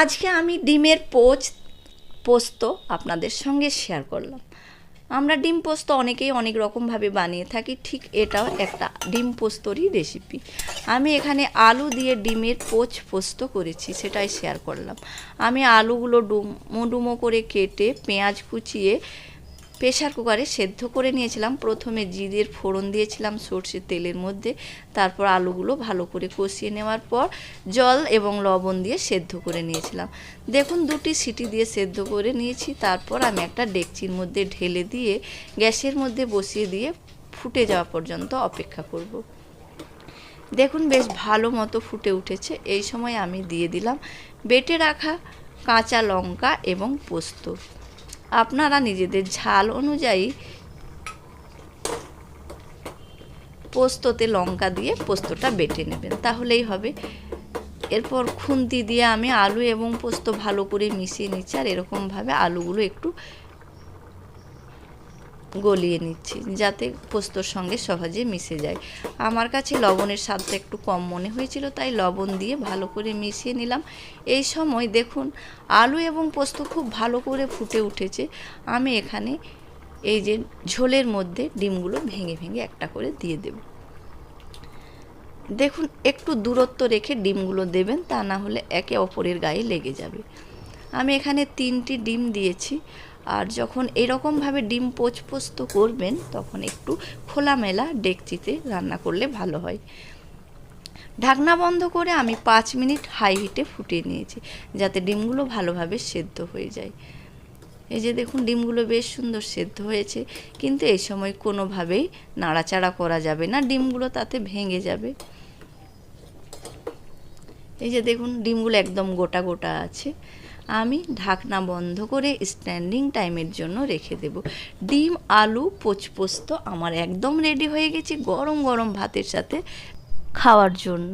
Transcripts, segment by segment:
আজকে আমি ডিমের পোচ, পোস্ত আপনাদের সঙ্গে শেয়ার করলাম। আমরা ডিম পোস্ত অনেকেই অনেক রকমভাবে বানিয়ে থাকি, ঠিক এটাও একটা ডিম পোস্তরই রেসিপি আমি এখানে আলু দিয়ে ডিমের পোচ পোস্ত করেছি, সেটাই শেয়ার করলাম। আমি আলুগুলো ডুমো ডুমো করে কেটে পেঁয়াজ কুচিয়ে প্রেশার কুকারে সেদ্ধ করে নিয়েছিলাম। প্রথমে জিরের ফোড়ন দিয়েছিলাম সর্ষের তেলের মধ্যে। তারপর আলুগুলো ভালো করে কষিয়ে নেওয়ার পর জল এবং লবণ দিয়ে সেদ্ধ করে নিয়েছিলাম। দেখুন, দুটি সিটি দিয়ে সেদ্ধ করে নিয়েছি। তারপর আমি একটা ডেকচির মধ্যে ঢেলে দিয়ে গ্যাসের মধ্যে বসিয়ে দিয়ে ফুটে যাওয়া পর্যন্ত অপেক্ষা করব। দেখুন, বেশ ভালো মতো ফুটে উঠেছে। এই সময় আমি দিয়ে দিলাম বেটে রাখা কাঁচা লঙ্কা এবং পোস্ত। আপনারা নিজেদের ঝাল অনুযায়ী পোস্ততে লঙ্কা দিয়ে পোস্তটা বেটে নেবেন, তাহলেই হবে। এরপর খুন্তি দিয়ে আমি আলু এবং পোস্ত ভালো করে মিশিয়ে নিচ্ছি, আর এরকমভাবে আলুগুলো একটু গলিয়ে নিচ্ছি, যাতে পোস্তর সঙ্গে সহজে মিশে যায়। আমার কাছে লবণের স্বাদটা একটু কম মনে হয়েছিল, তাই লবণ দিয়ে ভালো করে মিশিয়ে নিলাম। এই সময় দেখুন, আলু এবং পোস্ত খুব ভালো করে ফুটে উঠেছে। আমি এখানে এই যে ঝোলের মধ্যে ডিমগুলো ভেঙে ভেঙে একটা করে দিয়ে দেব। দেখুন, একটু দূরত্ব রেখে ডিমগুলো দেবেন, তা না হলে একে অপরের গায়ে লেগে যাবে। আমি এখানে তিনটি ডিম দিয়েছি। আর যখন এরকমভাবে ডিম পোচ পোস্ত করবেন, তখন একটু খোলামেলা ডেকচিতে রান্না করলে ভালো হয়। ঢাকনা বন্ধ করে আমি পাঁচ মিনিট হাই হিটে ফুটিয়ে নিয়েছি, যাতে ডিমগুলো ভালোভাবে সেদ্ধ হয়ে যায়। এই যে দেখুন, ডিমগুলো বেশ সুন্দর সেদ্ধ হয়েছে, কিন্তু এই সময় কোনোভাবেই নাড়াচাড়া করা যাবে না, ডিমগুলো তাতে ভেঙে যাবে। এই যে দেখুন, ডিমগুলো একদম গোটা গোটা আছে। আমি ঢাকনা বন্ধ করে স্ট্যান্ডিং টাইমের জন্য রেখে দেব। ডিম, আলু, পোচপোস্ত আমার একদম রেডি হয়ে গেছে গরম গরম ভাতের সাথে খাওয়ার জন্য।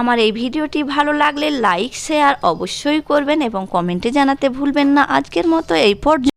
আমার এই ভিডিওটি ভালো লাগলে লাইক শেয়ার অবশ্যই করবেন এবং কমেন্টে জানাতে ভুলবেন না। আজকের মতো এই পর্যন্ত।